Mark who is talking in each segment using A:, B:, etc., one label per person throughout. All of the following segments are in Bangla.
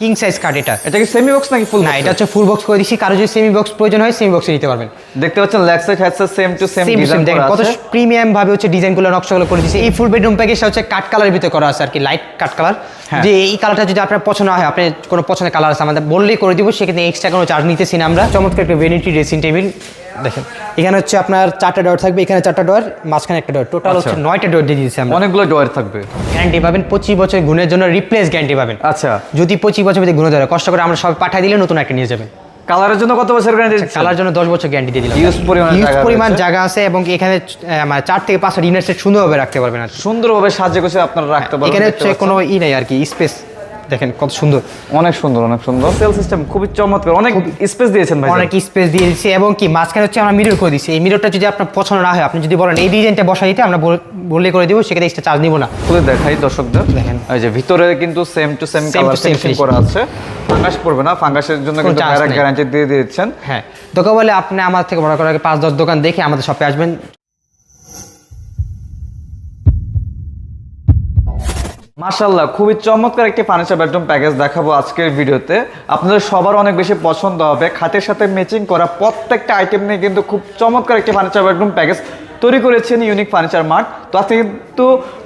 A: কিং সাইজ কার্ড এটা।
B: এটা কি সেমি বক্স নাকি ফুল
A: না এটা হচ্ছে ফুল বক্স করে দিছি। কারও যদি সেমি বক্স প্রয়োজন হয় সেমি বক্সে নিতে পারবেন।
B: দেখতে পাচ্ছেন head side same to same design
A: দেখেন কত প্রিমিয়াম ভাবে হচ্ছে ডিজাইনগুলো নকশাগুলো করে দিছি। এই ফুল বেডরুম প্যাকেজটা হচ্ছে কাট কালারের ভিতরে করা আছে আর কি লাইট কাট কালার। যে এই কালারটা যদি আপনার পছন্দ হয় আপনি কোনো পছন্দের কালার আছে আমাদের বললেই করে দিব সেক্ষেত্রে এক্সট্রা কোনো চার্জ নিতেছি না আমরা। চমৎকার একটা ভেনিটি ড্রেসিং টেবিল দেখেন এখানে হচ্ছে আপনার চারটা ডোর থাকবে এখানে চারটা ডোর মাঝখানে একটা ডোর টোটাল
B: আচ্ছা।
A: হচ্ছে নয়টা ডোর দিয়ে দিয়েছি আমরা।
B: অনেকগুলো ডয়ার থাকবে।
A: গ্যারান্টি পাবেন পঁচিশ বছর গুণের জন্য রিপ্লেস গ্যারান্টি পাবেন।
B: আচ্ছা।
A: যদি পঁচিশ বছর যদি গুণে ধরে কষ্ট করে আমরা সব পাঠিয়ে দিলে নতুন একটা নিয়ে যাবেন।
B: কালারের জন্য কত বছর গ্যারান্টি
A: কালার জন্য দশ বছর গ্যারান্টি দিয়ে দিলাম।
B: ইউজ পরিমাণ ইউজ
A: পরিমাণ জায়গা আছে এবং এখানে মানে চার থেকে 5 ডিনার সেট সুন্দরভাবে রাখতে পারবেন আর।
B: সুন্দরভাবে সাজিয়ে গুছিয়ে আপনারা রাখতে পারবেন
A: এখানে হচ্ছে কোনো ই নাই আর কি স্পেস দেখেন কত সুন্দর।
B: অনেক সুন্দর অনেক সুন্দর। সেল সিস্টেম খুবই চমৎকার। অনেক স্পেস দিয়েছেন ভাই
A: অনেক স্পেস দিয়ে দিচ্ছি এবং কি মাঝখানে হচ্ছে আমরা মিরর করে দিচ্ছি এই মিররটা যদি আপনার পছন্দ না হয় আপনি যদি বলেন এই ডিজাইনটা বসা দিতে আমরা বল- করে দিব সেক্ষেত্রে এক্সট্রা চার্জ নিব না।
B: খুলে দেখাই দর্শকদের।
A: দেখেন।
B: এই যে ভিতরে কিন্তু same to same colour finishing করা আছে। ফাঙ্গাস পড়বে না ফাঙ্গাসের জন্য কিন্তু গ্যারান্টি দিয়ে দিয়েছেন।
A: হ্যাঁ। দোকান বলে আপনি আমার থেকে বড় করে পাঁচ দশ দোকান দেখে আমাদের শপে আসবেন।
B: মাশাল্লাহ খুবই চমৎকার একটি ফার্নিচার বেডরুম প্যাকেজ দেখাবো আজকের ভিডিওতে। আপনাদের সবার অনেক বেশি পছন্দ হবে। খাটের সাথে ম্যাচিং করা প্রত্যেকটা আইটেম নিয়ে কিন্তু খুব চমৎকার একটি ফার্নিচার বেডরুম প্যাকেজ তৈরি করেছেন ইউনিক ফার্নিচার মার্ট তো আজকে কিন্তু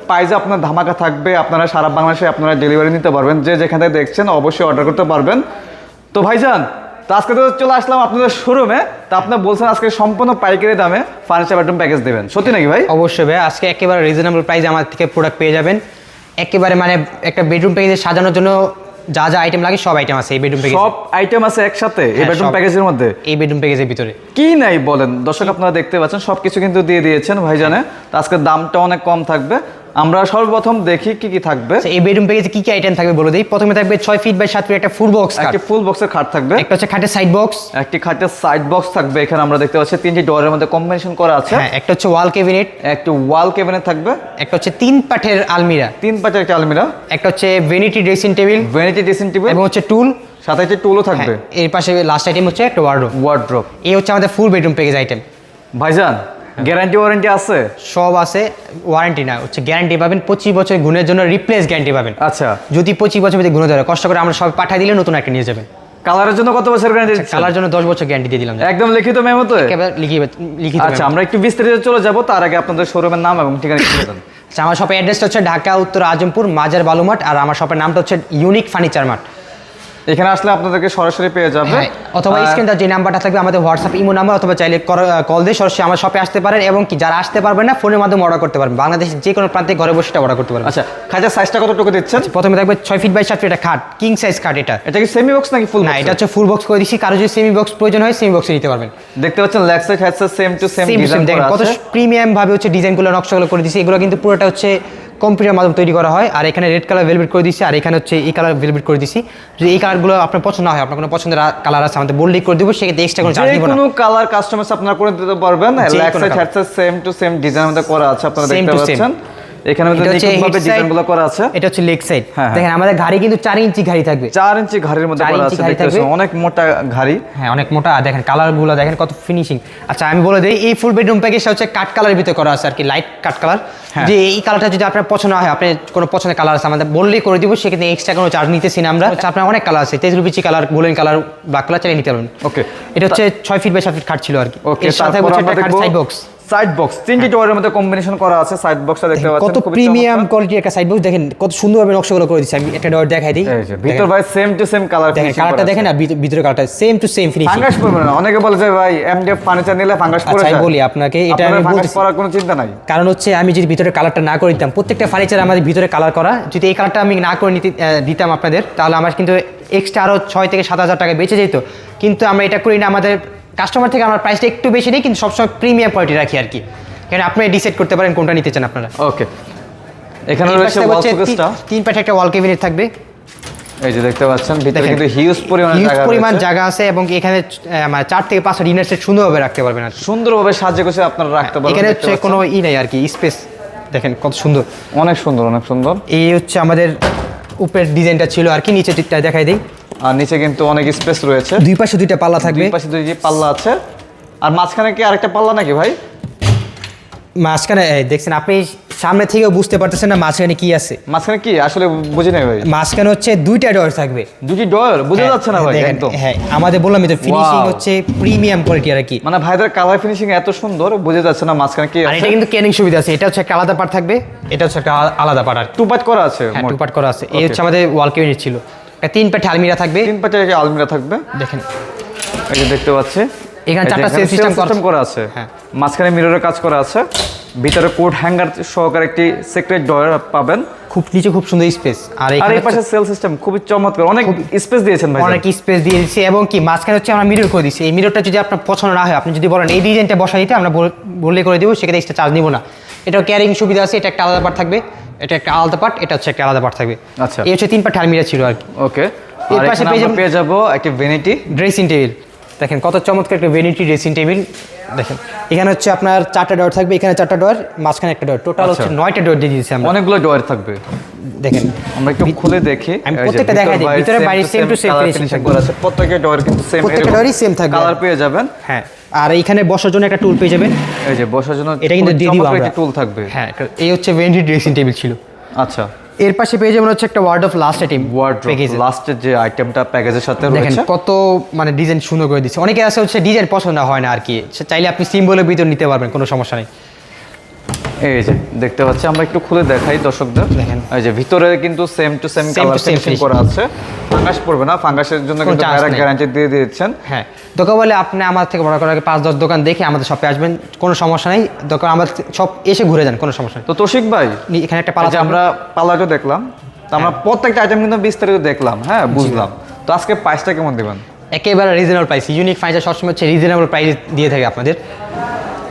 B: প্রাইজে আপনার ধামাকা থাকবে। আপনারা সারা বাংলাদেশে আপনারা ডেলিভারি নিতে পারবেন। যে যেখান দেখছেন অবশ্যই অর্ডার করতে পারবেন। তো ভাইজান, তো আজকে তো চলে আসলাম আপনাদের শোরুমে তা আপনি বলছেন আজকে সম্পূর্ণ পাইকারি দামে ফার্নিচার বেডরুম প্যাকেজ দেবেন। সত্যি নাকি ভাই?
A: অবশ্যই ভাই, আজকে একেবারে রিজনেবল প্রাইসে আমার থেকে প্রোডাক্ট পেয়ে যাবেন। একেবারে মানে একটা বেডরুম প্যাকেজে সাজানোর জন্য যা যা আইটেম লাগে সব আইটেম আছে এই বেডরুম প্যাকেজে
B: সব আইটেম আছে একসাথে এই বেডরুম প্যাকেজের মধ্যে?
A: এই বেডরুম প্যাকেজের ভিতরে।
B: কি নাই বলেন? দর্শক আপনারা দেখতে পাচ্ছেন সবকিছু কিন্তু দিয়ে দিয়েছেন ভাইজানে। তো আজকে দামটা অনেক কম থাকবে। আমরা সর্বপ্রথম দেখি কি কি থাকবে।
A: আচ্ছা, এই বেডরুম প্যাকেজে কি কি আইটেম থাকবে বলে দিই? প্রথমে থাকবে ছয় ফিট বাই সাত ফিট একটা ফুল বক্স
B: একটা ফুল বক্সের খাট থাকবে।
A: একটা হচ্ছে খাটের সাইড বক্স
B: একটি খাটের সাইড বক্স থাকবে এখানে আমরা দেখতে পাচ্ছি তিনটি ডোরের মধ্যে কম্বিনেশন করা আছে।
A: হ্যাঁ একটা হচ্ছে ওয়াল ক্যাবিনেট
B: একটি ওয়াল কেবিনেট থাকবে।
A: একটা হচ্ছে তিন পাঠের আলমিরা।
B: তিন পাঁচের একটা আলমিরা।
A: একটা হচ্ছে vanity dressing table
B: vanity dressing table
A: এবং হচ্ছে টুল
B: সাথে একটি টুলও থাকবে।
A: এর পাশে লাস্ট আইটেম হচ্ছে একটা ওয়ার্ডরোব
B: ওয়ার্ড্রপ
A: এই হচ্ছে আমাদের ফুল বেডরুম প্যাকেজ আইটেম
B: ভাইজান গ্যারান্টি ওয়ারেন্টি আছে?
A: সব আছে ওয়ারেন্টি না হচ্ছে গ্যারান্টি পাবেন পঁচিশ বছর গুণের জন্য রিপ্লেস গ্যারান্টি পাবেন।
B: আচ্ছা।
A: যদি পঁচিশ বছর গুণ ধরে কষ্ট করে আমরা সব পাঠিয়ে দিলে নতুন একটা নিয়ে যাবেন।
B: কালারের জন্য কত বছর গ্যারান্টি
A: কালার জন্য দশ বছর গ্যারান্টি দিয়ে দিলাম।
B: একদম লিখিত
A: একেবারে লিখিয়ে লিখিত
B: আচ্ছা আমরা একটু বিস্তারিত চলে যাব তার আগে আপনাদের শোরুমের নাম এবং ঠিকানা কি দেন।
A: আচ্ছা আমার শপের অ্যাড্রেসটা হচ্ছে ঢাকা উত্তর আজমপুর মাজার বালুমাঠ আর আমার শপের নামটা হচ্ছে ইউনিক ফার্নিচার মার্ট
B: এখানে আসলে আপনাদেরকে সরাসরি পেয়ে যাবে।
A: হ্যাঁ অথবা স্ক্রিনটা যে নাম্বারটা থাকবে আমাদের হোয়াটসঅ্যাপ ইমো নাম্বার অথবা চাইলে কল দিয়ে সরাসরি আমার শপে আসতে পারেন এবং কি যারা আসতে পারবেন না ফোনের মাধ্যমে অর্ডার করতে পারবেন। বাংলাদেশের যে কোনো প্রান্তে ঘরে বসে অর্ডার করতে পারবেন।
B: আচ্ছা খাটের সাইজটা কতটুকু দিচ্ছেন?
A: প্রথমে থাকবে ছয় ফিট বাই সাত ফিট খাট কিং সাইজ খাট এটা।
B: এটা কি সেমি বক্স নাকি ফুল
A: না এটা হচ্ছে ফুল বক্স করে দিচ্ছি। কারও যদি সেমি বক্স প্রয়োজন হয় সেমি বক্সে নিতে পারবেন।
B: দেখতে পাচ্ছেন leg side head same to same design
A: কত প্রিমিয়াম ভাবে হচ্ছে ডিজাইনগুলো নকশাগুলো করে দিচ্ছি। এগুলো কিন্তু পুরোটা হচ্ছে কম্পিউটার মাধ্যমে তৈরি করা হয় আর এখানে রেড কালার ভেলভেট করে দিচ্ছি আর এখানে হচ্ছে এই কালার ভেলভেট করে দিচ্ছি যদি এই কালারগুলো আপনার পছন্দ হয় আপনার কোনো পছন্দের কালার আছে আমাদের বললেই করে দিব সেক্ষেত্রে এক্সট্রা কোনো চার্জ
B: যে
A: দিব না।
B: কোনো কালার কাস্টমাইজ আপনারা করে দিতে পারবেন
A: যে
B: সেম টু সেম ডিজাইন আমাদের করা আছে আপনারা দেখতে পাচ্ছেন। এখানে
A: এটা হচ্ছে
B: নিখুঁতভাবে
A: head side,
B: ডিজাইনগুলো করা আছে।
A: এটা হচ্ছে লেগ সাইড
B: হ্যাঁ, হ্যাঁ।
A: দেখেন আমাদের গাড়ি কিন্তু চার ইঞ্চি গাড়ি থাকবে।
B: চার ইঞ্চি ঘাড়ির মধ্যে করা আছে
A: ঘাড়ি
B: দেখতে পাচ্ছেন
A: থাকবে।
B: অনেক মোটা ঘাড়ি।
A: হ্যাঁ অনেক মোটা। দেখেন কালারগুলো দেখেন কত ফিনিশিং আচ্ছা আমি বলে দিই এই ফুল বেডরুম প্যাকেজটা হচ্ছে কাট কালারের ভিতরে করা আছে আর কি লাইট কাট কালার। যে এই কালারটা যদি আপনার পছন্দ হয় আপনি কোনো পছন্দের কালার আছে আমাদের বললেই করে দিব সেক্ষেত্রে এক্সট্রা কোনো চার্জ নিতেছি না আমরা। হচ্ছে আপনার অনেক কালার আছে তেজরুবিচি colour golden colour black colour চালিয়ে নিতে পারবেন।
B: ওকে
A: এটা হচ্ছে ছয় ফিট বাই সাত ফিট খাট ছিল আর কি। এর সাথে হচ্ছে একটা খাট সাইড বক্স
B: সাইড বক্স তিনটি ডোরের মধ্যে কম্বিনেশন করা আছে সাইড বক্সটা দেখতে পাচ্ছেন
A: কত প্রিমিয়াম। কোয়ালিটির একটা সাইড বক্স দেখেন কত সুন্দরভাবে নকশাগুলো করে দিচ্ছি আমি একটা ডর দেখাই দিই।
B: ভিতর ভাই সেম টু সেম কালার
A: কালারটা দেখেন আর ভিতর- কালারটা same to same finishing
B: fungus পড়বে না অনেকে বলে যে ভাই এমডিএফ ফার্নিচার নিলে ফাঙ্গাস পড়ে
A: আচ্ছা
B: যায়।
A: বলি আপনাকে এটা আমি বলতেছি
B: পড়ার কোনো চিন্তা নাই।
A: কারণ হচ্ছে আমি যদি ভিতরে কালারটা না করে দিতাম প্রত্যেকটা ফার্নিচার আমাদের ভিতরে কালার করা যদি এই কালারটা আমি না করে নিতে দিতাম আপনাদের তাহলে আমার কিন্তু এক্সট্রা আরও ছয় থেকে সাত হাজার টাকা বেঁচে যেত। কিন্তু আমরা এটা করি না আমাদের কাস্টমার থেকে আমরা প্রাইসটা একটু বেশি নিই কিন্তু সবসময় প্রিমিয়াম কোয়ালিটি রাখি আর কি। কারণ আপনি ডিসাইড করতে পারেন কোনটা নিতে চান আপনারা।
B: ওকে এখানে রয়েছে ওয়াল শোকেসটা
A: তিন- পাশে একটা ওয়াল ক্যাবিনেট থাকবে।
B: এই যে দেখতে পাচ্ছেন ভিতরে কিন্তু হিউজ পরিমাণে
A: হিউজ
B: জায়গা
A: পরিমাণ জায়গা আছে এবং এখানে আহ, মানে চার থেকে পাঁচটা ডিনার সেট সুন্দরভাবে রাখতে পারবেন আর।
B: সুন্দরভাবে সাজিয়ে গুছিয়ে আপনারা রাখতে পারবেন
A: এখানে হচ্ছে কোনো ই নাই আর কি স্পেস দেখেন কত সুন্দর।
B: অনেক সুন্দর অনেক সুন্দর।
A: এই হচ্ছে আমাদের উপরের ডিজাইনটা ছিল আর কি নিচে দিকটা দেখাই দিই।
B: আর নিচে কিন্তু অনেক স্পেস রয়েছে।
A: দুই পাশে দুইটা পাল্লা থাকবে।
B: দুই পাশে দুই পাল্লা আছে। আর মাঝখানে কি আরেকটা পাল্লা নাকি ভাই?
A: মাঝখানে দেখছেন আপনি সামনে থেকেও বুঝতে পারতেছেন না মাঝখানে কি আছে।
B: মাঝখানে কি? আসলে বুঝি নাই ভাই।
A: মাঝখানে হচ্ছে দুইটা ডোর থাকবে।
B: দুটি ডয়ার বোঝা
A: হ্যাঁ,
B: যাচ্ছে না ভাই
A: দেখেন,
B: একদম।
A: হ্যাঁ আমাদের বললাম তো ফিনিশিং হচ্ছে প্রিমিয়াম কোয়ালিটি আর কি।
B: মানে ভাইদের কালার ফিনিশিং এত সুন্দর বোঝা যাচ্ছে না মাঝখানে কি
A: আর এটা কিন্তু ক্যানিং সুবিধা আছে এটা হচ্ছে একটা আলাদা পার্ট থাকবে। এটা হচ্ছে একটা আলাদা পার্ট আর।
B: টু পার্ট করা আছে
A: হ্যাঁ। টু পার্ট করা আছে। এই হচ্ছে আমাদের ওয়াল কেবিনেট ছিল। তিন পার্ট আলমিরা থাকবে।
B: তিন পার্টে আলমিরা থাকবে।
A: দেখেন।
B: এই যে দেখতে পাচ্ছি।
A: এখানে চারটা system করা-
B: আছে।
A: হ্যাঁ।
B: মাঝখানে মিররের কাজ করা আছে। ভিতরে কোড হ্যাঙ্গার সহকারে একটি সিক্রেট ডয়ার পাবেন।
A: খুব নিচে খুব সুন্দর স্পেস আর এখানে
B: এই পাশে সেল সিস্টেম খুবই চমৎকার। অনেক স্পেস দিয়েছেন ভাই
A: অনেক স্পেস দিয়ে দিচ্ছি এবং কি মাঝখানে হচ্ছে আমরা মিরর করে দিচ্ছি এই মিররটা যদি আপনার পছন্দ না হয় আপনি যদি বলেন এই ডিজাইনটা বসা দিতে আমরা বল- করে দেবো সেক্ষেত্রে এক্সট্রা চার্জ নিব না। এটাও ক্যারিং সুবিধা আছে এটা একটা আলাদা পার্ট থাকবে এটা একটা আলাদা পার্ট এটা হচ্ছে একটা আলাদা পার্ট থাকবে।
B: আচ্ছা।
A: এই হচ্ছে তিন পার্ট আলমিরা ছিল আর কি।
B: ওকে
A: এর পাশে পেয়ে
B: যাব একটি ভেনিটি
A: ড্রেসিং টেবিল দেখেন কত চমৎকার একটা ভেনিটি ড্রেসিং টেবিল দেখেন এখানে হচ্ছে আপনার চারটা ডোর থাকবে এখানে চারটা ডোর মাঝখানে একটা ডোর টোটাল
B: আচ্ছা।
A: হচ্ছে নয়টা ডোর দিয়ে দিয়েছি আমরা।
B: অনেকগুলো ডয়ার থাকবে।
A: দেখেন।
B: আমরা একটু খুলে দেখি।
A: আমি প্রত্যেকটা দেখাই দিই। ভিতরে বাইরে to same finishing থাকবে।
B: করা আছে। প্রত্যেকটা ডয়ার কিন্তু সেম
A: প্রত্যেকটা door ই same থাকবে।
B: কালার পেয়ে যাবেন।
A: হ্যাঁ। আর এইখানে বসার জন্য একটা টুল পেয়ে যাবেন।
B: এই যে বসার জন্য
A: এটা কিন্তু
B: দিদি
A: দিয়ে দিব আমরা।
B: টুল থাকবে।
A: হ্যাঁ এই হচ্ছে ভেন্টি ড্রেসিং টেবিল ছিল।
B: আচ্ছা।
A: এর পাশে পেয়ে যাবেন হচ্ছে একটা word of last item
B: word লাস্টের যে আইটেমটা প্যাকেজের সাথে
A: দেখেন কত মানে ডিজাইন সুন্দর করে দিচ্ছে। অনেকে আছে হচ্ছে ডিজাইন পছন্দ হয় না আর কি। চাইলে আপনি সিম্বলের ভিতর নিতে পারবেন কোনো সমস্যা নেই।
B: এই যে দেখতে পাচ্ছি আমরা একটু খুলে দেখাই দর্শকদের।
A: দেখেন।
B: এই যে ভিতরে কিন্তু same to same colour finishing করা আছে। ফাঙ্গাস পড়বে না ফাঙ্গাসের জন্য কিন্তু ডাইরেক্ট গ্যারান্টি দিয়ে দিয়েছেন।
A: হ্যাঁ দোকান বলে আপনি আমার থেকে বড় করে পাঁচ দশ দোকান দেখে আমাদের শপে আসবেন কোনো সমস্যা নেই। দোকান আমাদের সব এসে ঘুরে যান কোনো সমস্যা নেই।
B: তো তৌশিক ভাই
A: এখানে একটা পালা
B: আমরা পালাটা দেখলাম তো আমরা
A: হ্যাঁ।
B: প্রত্যেকটা আইটেম কিন্তু বিস্তারিত দেখলাম হ্যাঁ বুঝলাম। তো আজকে প্রাইসটা কেমন দিবেন?
A: একেবারে রিজনেবল প্রাইস ইউনিক ফাইনাল সবসময় হচ্ছে রিজনেবল প্রাইস দিয়ে থাকে আপনাদের।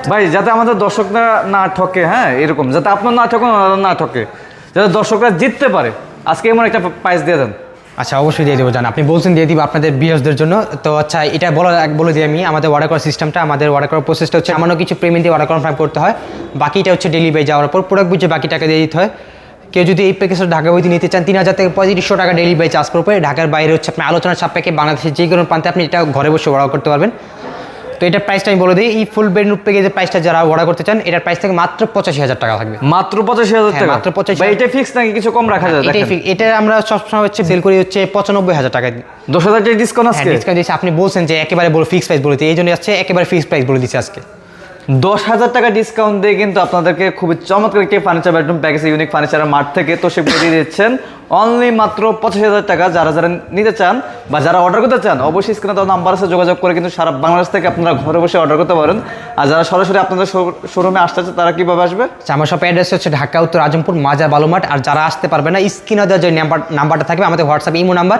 B: ভাই, যাতে আমাদের দর্শকরা না ঠকে হ্যাঁ এরকম, যাতে আপনার না ওনারা না ঠকে, যাতে দর্শকরা জিততে পারে। আজকে এমন একটা প্রাইস দিয়ে দেন।
A: আচ্ছা অবশ্যই দিয়ে দেবো, জান, আপনি বলছেন দিয়ে দিব আপনাদের বিয়ার্সদের জন্য। তো আচ্ছা এটা বলা, বলে দিই আমি, আমাদের অর্ডার করার সিস্টেমটা আমাদের অর্ডার করার প্রসেসটা হচ্ছে আমারও কিছু পেমেন্ট দিয়ে অর্ডার কনফার্ম করতে হয়। বাকিটা হচ্ছে ডেলিভারি যাওয়ার পর প্রোডাক্ট বুঝে বাকি টাকা দিয়ে দিতে হয়। কেউ যদি এই প্যাকেজটা ঢাকা বইতে নিতে চান, তিন হাজার থেকে পঁয়ত্রিশশো টাকা ডেলিভারি চার্জ পড়বে। ঢাকার বাইরে হচ্ছে আপনি আলোচনার সাপেক্ষে বাংলাদেশের যে কোনো প্রান্তে আপনি এটা ঘরে বসে অর্ডার করতে পারবেন। তো এটার প্রাইসটা আমি বলে দিই এই ফুল বেডরুম প্যাকেজের প্রাইসটা যারা অর্ডার করতে চান এটার প্রাইস থেকে মাত্র পঁচাশি হাজার টাকা থাকবে
B: মাত্র পঁচাশি হাজার
A: হ্যাঁ,
B: টাকা?
A: মাত্র পঁচাশি
B: ভাই এটা ফিক্স নাকি? কিছু কম রাখা যায় এটা
A: ফিক্স এটা আমরা সবসময় হচ্ছে সেল করি হচ্ছে পঁচানব্বই হাজার টাকা
B: দশ হাজার ডিসকাউন্ট আছে
A: ডিসকাউন্ট দিয়েছে। আপনি বলছেন যে একেবারে বলে ফিক্স প্রাইস বলে দিই এই জন্য আসছে একেবারে ফিক্স প্রাইস বলে দিচ্ছে আজকে।
B: দশ হাজার টাকা ডিসকাউন্ট দিয়ে কিন্তু আপনাদেরকে খুবই চমৎকার একটি ফার্নিচার বেডরুম প্যাকেজ ইউনিক ফার্নিচারের মাঠ থেকে তো সে দিয়ে দিচ্ছেন। অনলি মাত্র পঁচিশ হাজার টাকা যারা যারা নিতে চান বা যারা অর্ডার করতে চান অবশ্যই স্ক্রিনে তো নাম্বার আছে যোগাযোগ করে কিন্তু সারা বাংলাদেশ থেকে আপনারা ঘরে বসে অর্ডার করতে পারেন। আর যারা সরাসরি আপনাদের শোরুমে আসতে চান তারা কীভাবে আসবে?
A: আচ্ছা, আমার সব অ্যাড্রেস হচ্ছে ঢাকা উত্তর আজমপুর মাজার বালুমাঠ আর যারা আসতে পারবে না স্ক্রিনে দেওয়া যে নাম্বার নাম্বারটা থাকবে আমাদের হোয়াটসঅ্যাপ ইমো নাম্বার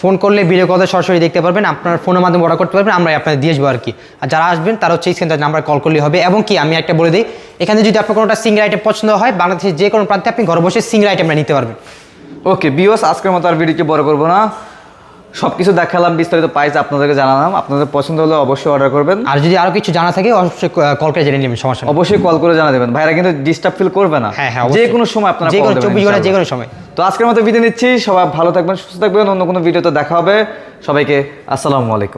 A: ফোন করলে ভিডিও কথা সরাসরি দেখতে পারবেন, আপনার ফোনের মাধ্যমে অর্ডার করতে পারবেন আমরা আপনাদের দিয়ে আসব আর কি। আর যারা আসবেন, তারা হচ্ছে সেন্টার নাম্বার কল করলে হবে। এবং কি, আমি একটা বলে দিই, এখানে যদি আপনার কোনোটা সিঙ্গেল আইটেম পছন্দ হয়, বাংলাদেশের যে কোনো প্রান্তে আপনি ঘরে বসে সিঙ্গেল আইটেমটা নিতে পারবেন।
B: ওকে বিওস আজকের মতো আর ভিডিওকে বড় করব না। সব কিছু দেখালাম বিস্তারিত প্রাইস আপনাদেরকে জানালাম। আপনাদের পছন্দ হলে অবশ্যই অর্ডার করবেন।
A: আর যদি আরও কিছু জানা থাকে অবশ্যই কল করে জেনে নেবেন সমস্যা
B: অবশ্যই কল করে জানা দেবেন। ভাইরা কিন্তু ডিস্টার্ব ফিল করবে না।
A: হ্যাঁ, হ্যাঁ,
B: যে কোনো সময় আপনারা
A: যে কোনো চব্বিশ ঘণ্টা যে কোনো সময়।
B: তো আজকের মতো বিদায় নিচ্ছি। সবাই ভালো থাকবেন সুস্থ থাকবেন। অন্য কোনো ভিডিওতে দেখা হবে। সবাইকে আসসালামু আলাইকুম।